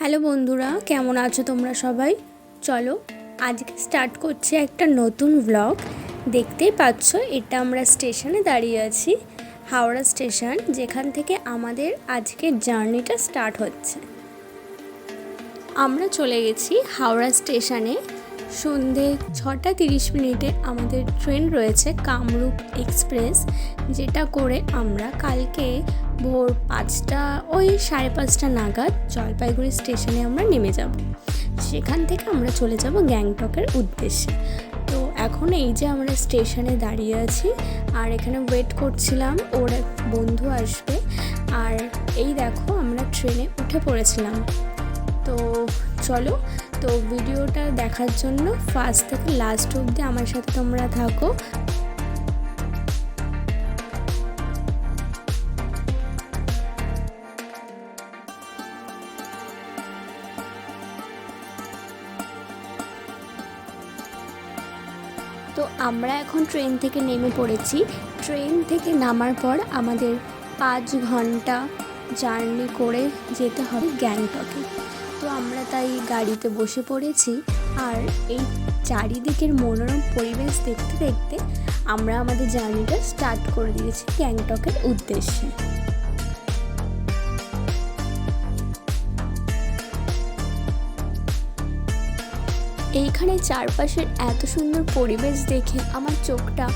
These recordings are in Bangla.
হ্যালো বন্ধুরা, কেমন আছো তোমরা সবাই? চলো, আজকে স্টার্ট করছি একটা নতুন ব্লগ দেখতেই পাচ্ছ, এটা আমরা স্টেশনে দাঁড়িয়ে আছি, হাওড়া স্টেশন যেখান থেকে আমাদের আজকের জার্নিটা স্টার্ট হচ্ছে। আমরা চলে গেছি হাওড়া স্টেশনে সন্ধে ছটা তিরিশ মিনিটে আমাদের ট্রেন রয়েছে কামরূপ এক্সপ্রেস যেটা করে আমরা কালকে ভোর পাঁচটা, ওই সাড়ে পাঁচটা নাগাদ জলপাইগুড়ি স্টেশনে আমরা নেমে যাব। সেখান থেকে আমরা চলে যাব গ্যাংটকের উদ্দেশ্যে। তো এখন এই যে আমরা স্টেশনে দাঁড়িয়ে আছি, আর এখানে ওয়েট করছিলাম, ওর এক বন্ধু আসবে। আর এই দেখো আমরা ট্রেনে উঠে পড়েছিলাম। তো চলো, তো ভিডিওটা দেখার জন্য ফার্স্ট থেকে লাস্ট অবধি আমার সাথে তোমরা থাকো। আমরা এখন ট্রেন থেকে নেমে পড়েছি। ট্রেন থেকে নামার পর আমাদের পাঁচ ঘণ্টা জার্নি করে যেতে হবে গ্যাংটকে। তো আমরা তাই গাড়িতে বসে পড়েছি। আর এই চারিদিকের মনোরম পরিবেশ দেখতে দেখতে আমরা আমাদের জার্নিটা স্টার্ট করে দিয়েছি গ্যাংটকের উদ্দেশ্যে। এইখানে চারপাশের এত সুন্দর পরিবেশ দেখে আমার চোখটা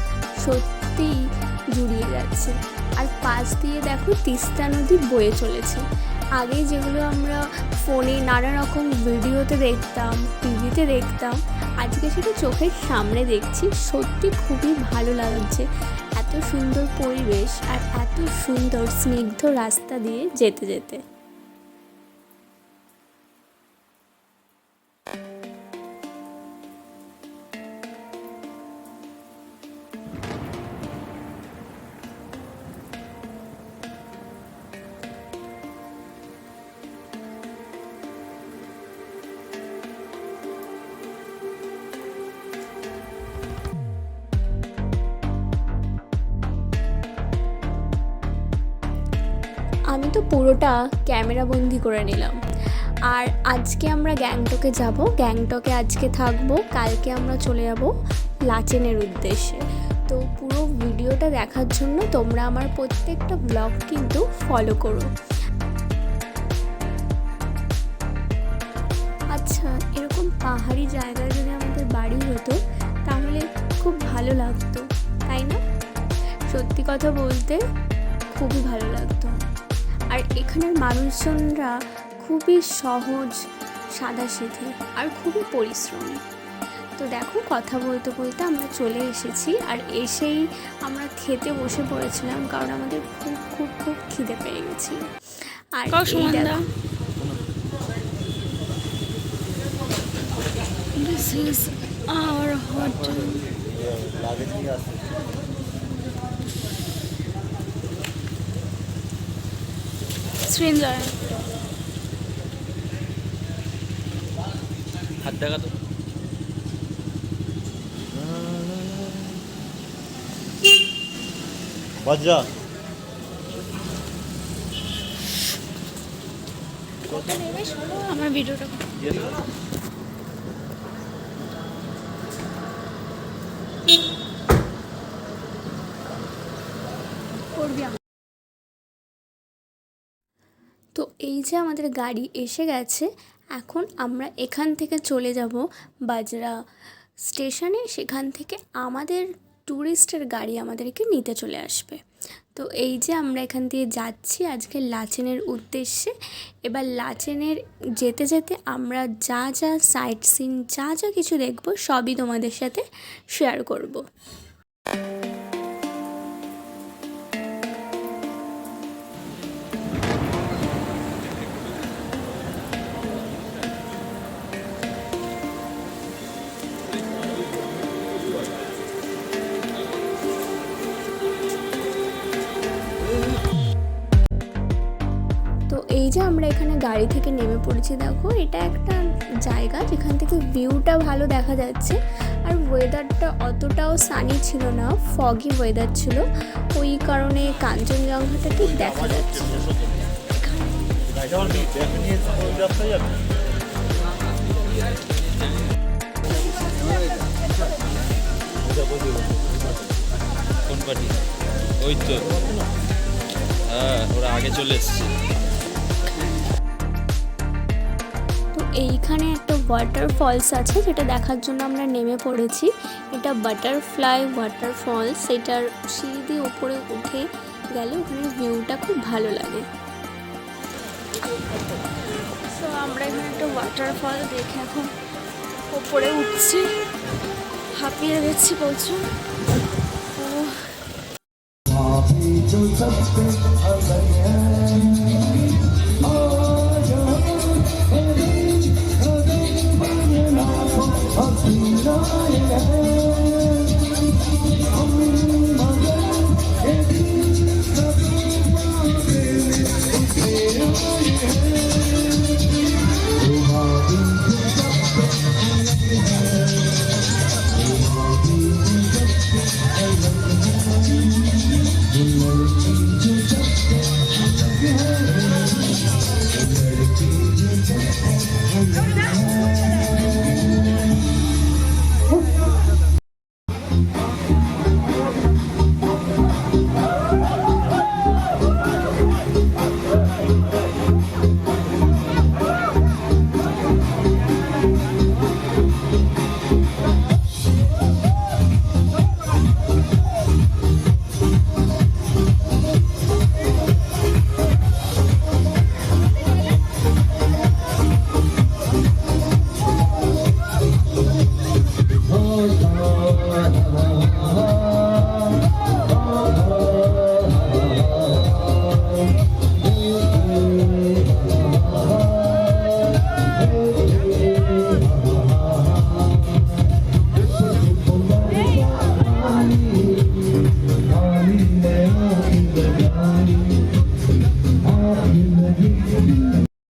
সত্যিই জুড়িয়ে যাচ্ছে। আর পাশ দিয়ে দেখো তিস্তা নদী বয়ে চলেছে। আগে যেগুলো আমরা ফোনে নানা রকম ভিডিওতে দেখতাম, টিভিতে দেখতাম, আজকে সেটা চোখের সামনে দেখছি। সত্যি খুবই ভালো লাগছে এত সুন্দর পরিবেশ আর এত সুন্দর স্নিগ্ধ রাস্তা দিয়ে যেতে যেতে। তো পুরোটা ক্যামেরা বন্দি করে নিলাম। আর আজকে আমরা গ্যাংটকে যাব। গ্যাংটকে আজকে থাকব, কালকে আমরা চলে যাব লাচেনের উদ্দেশ্যে। তো পুরো ভিডিওটা দেখার জন্য তোমরা আমার প্রত্যেকটা ব্লগ কিন্তু ফলো করো। আচ্ছা এরকম পাহাড়ি জায়গায় যদি আমাদের বাড়ি হতো, তাহলে খুব ভালো লাগতো, তাই না? সত্যি কথা বলতে খুবই ভালো লাগতো। আর এখানের মানুষজনরা খুবই সহজ সাদা সিধে আর খুবই পরিশ্রমী। তো দেখো কথা বলতে বলতে আমরা চলে এসেছি আর এসেই আমরা খেতে বসে পড়েছিলাম কারণ আমাদের খুব খুব খুব খিদে পেয়ে গেছিল আর This is our hotel. Stranger. হাত দেখা তো। বজ্রা। আমার ভিডিওটা করবি আম- তো এই যে আমাদের গাড়ি এসে গেছে, এখন আমরা এখান থেকে চলে যাব বাজরা স্টেশনে। সেখান থেকে আমাদের ট্যুরিস্টের গাড়ি আমাদেরকে নিতে চলে আসবে। তো এই যে আমরা এখান দিয়ে যাচ্ছি আজকে লাচেনের উদ্দেশ্যে। এবার লাচেনের যেতে যেতে আমরা যা যা সাইট সিন, যা যা কিছু দেখব সবই তোমাদের সাথে শেয়ার করব। যে আমরা এখানে গাড়ি থেকে নেমে পড়েছি, দেখো এটা একটা জায়গা যেখান থেকে ভিউটা ভালো দেখা যাচ্ছে। আর ওয়েদারটা অতটাও সানি ছিল না ফগি ওয়েদার ছিল। ওই কারণে কাঞ্চনজঙ্ঘাটা ঠিক দেখা যাচ্ছে কোন পার্টি ওই তো। হ্যাঁ ওরা আগে চলে এসছে। এইখানে একটা ওয়াটার ফলস আছে, যেটা দেখার জন্য আমরা নেমে পড়েছি। এটা বাটারফ্লাই ওয়াটারফলস এটার সিঁড়ি দিয়ে ওপরে উঠে গেলে ওখানে ভিউটা খুব ভালো লাগে। তো আমরা এখানে একটা ওয়াটারফল দেখে এখন ওপরে উঠছি। হাঁপিয়ে গেছি প্রচুর। ও